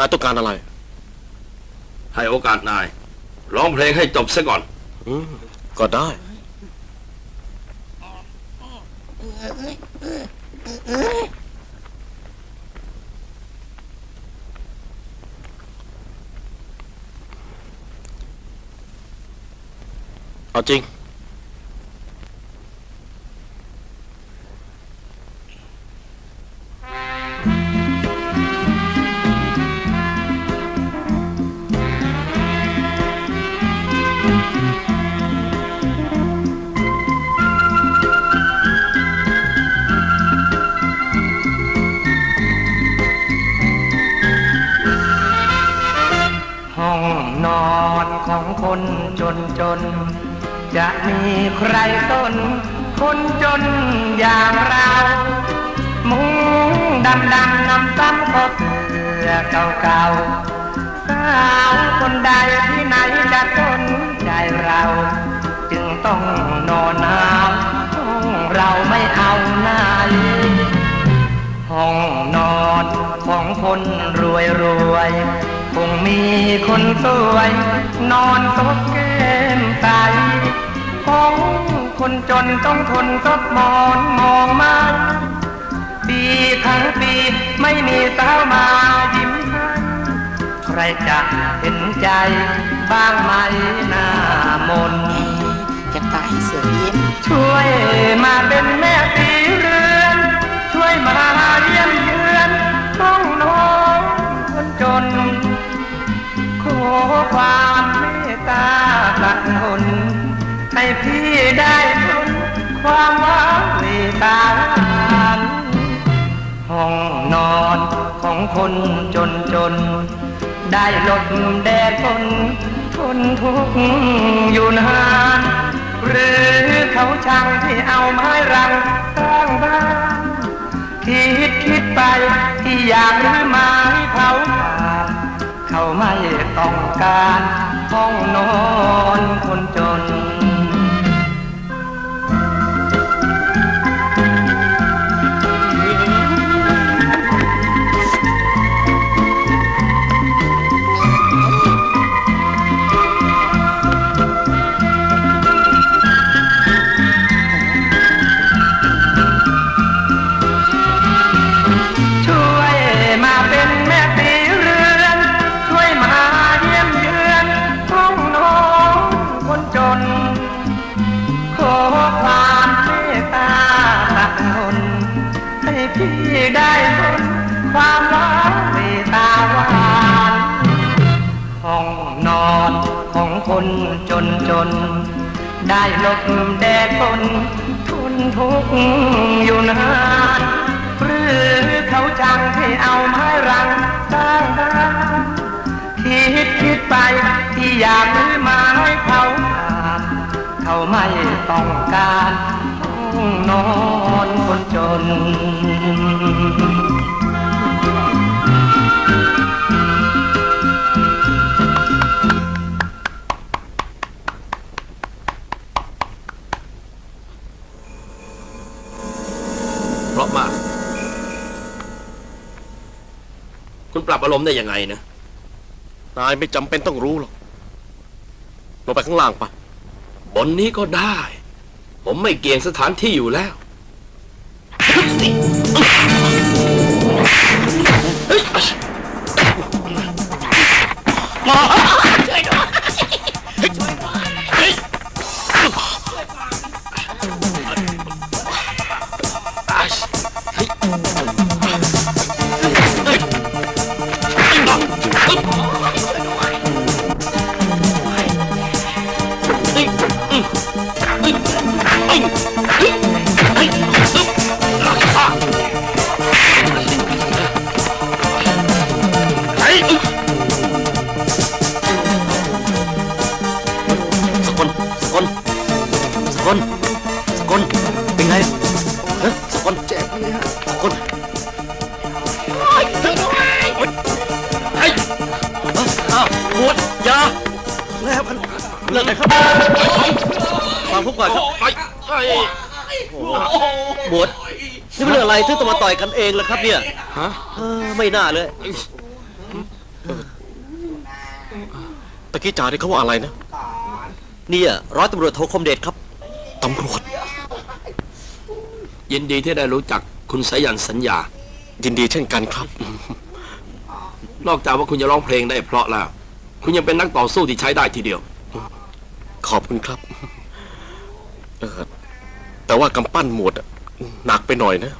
นายต้องการอะไรให้โอกาสนายร้องเพลงให้จบซะก่อน อืมก็ได้ เอาจริง ของคนจนจน จะมีใครสนคนจนอย่างเรา มุงดำดำนำซ้ำก็เสือเก่าๆสาวคนใดที่ไหนจะสนใจเรา จึงต้องนอนหนาวห้องเราไม่เอาไหนห้องนอนของคนรวยรวย คงมีคนสวย นอนซบแก้มใสห้องคนจนต้องทนซบหมอนมองมาปีทั้งปีไม่มีสาวมายิ้มให้ใครจะเห็นใจบ้างไหมหน้ามนจะตายเสือยิ้มช่วย ให้พี่ได้ทนความหวังในตาห้องนอนของคนจนจน ได้หลบแดดฝนทนทุกข์อยู่นานหรือเขาช่างที่เอาไม้รังสร้างบ้านคิดคิดไปที่อยากรื้อไม้เผาผ่านเขาไม่ต้องการห้องนอนคนจน คนจนจน ได้ลบแดดฝนทนทุกข์อยู่นานหรือเขาจังให้เอาไม้รังสร้างบ้านคิดคิดไปที่อยากรื้อไม้เขาขาดเขาไม่ต้องการห้องนอนคนจน คุณปรับอารมณ์ได้ยังไงนะ นายไม่จำเป็นต้องรู้หรอกลงไปข้างล่างปะบนนี้ก็ได้ ผมไม่เกี่ยงสถานที่อยู่แล้ว เฮ้ย ฟังผมก่อนครับไอ้ไอ้บวชนี่เป็นเรื่องอะไรถึงต้องมาต่อยกันเองล่ะครับเนี่ยฮะเออไม่น่าเลยตะกี้จ่าได้เขาว่าอะไรนะเนี่ยร้อยตำรวจโทคมเดชครับตำรวจ ยินดีที่ได้รู้จักคุณสายันสัญญา ยินดีเช่นกันครับ นอกจากว่าคุณจะร้องเพลงได้เพราะแล้ว คุณยังเป็นนักต่อสู้ที่ใช้ได้ทีเดียว ขอบคุณครับ แต่ว่ากำปั้นหมวดอะหนักไปหน่อยนะ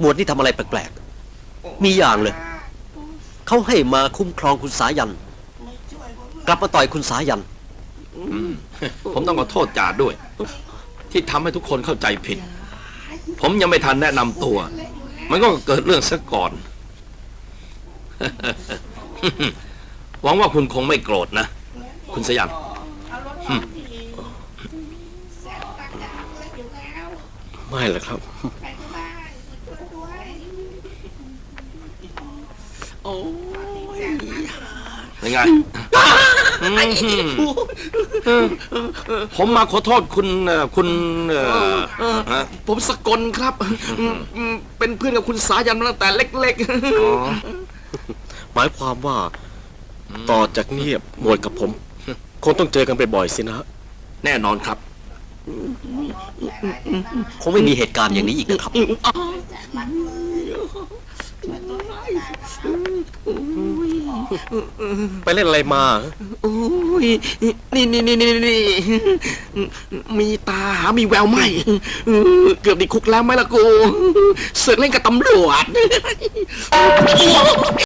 หมวดนี่ทำอะไรแปลกๆ มีอย่างเลย เขาให้มาคุ้มครองคุณสายัน กลับมาต่อยคุณสายัน ผมต้องขอโทษจ่าด้วย ที่ทำให้ทุกคนเข้าใจผิด ผมยังไม่ทันแนะนำตัว มันก็เกิดเรื่องซะก่อน หวังว่าคุณคงไม่โกรธนะ คุณสยัน ไม่หรอกครับ โอ้ยยังไง ผมมาขอโทษคุณเอ่อคุณเอ่อฮะผมสกลครับอืมเป็นเพื่อนกับคุณสายันมาตั้งแต่เล็กอ๋อหมายความว่า ต่อจากนี้หมวดกับผม คงต้องเจอกันบ่อยๆสินะแน่นอนครับ คงไม่มีเหตุการณ์อย่างนี้อีกนะครับ ไปเล่นอะไรมาๆโอ้ย นี่นี่นี่นี่นี่มีตาหามีแววไหมเกือบติดคุกแล้วไหมล่ะกูเสือกเล่นกับตำรวจ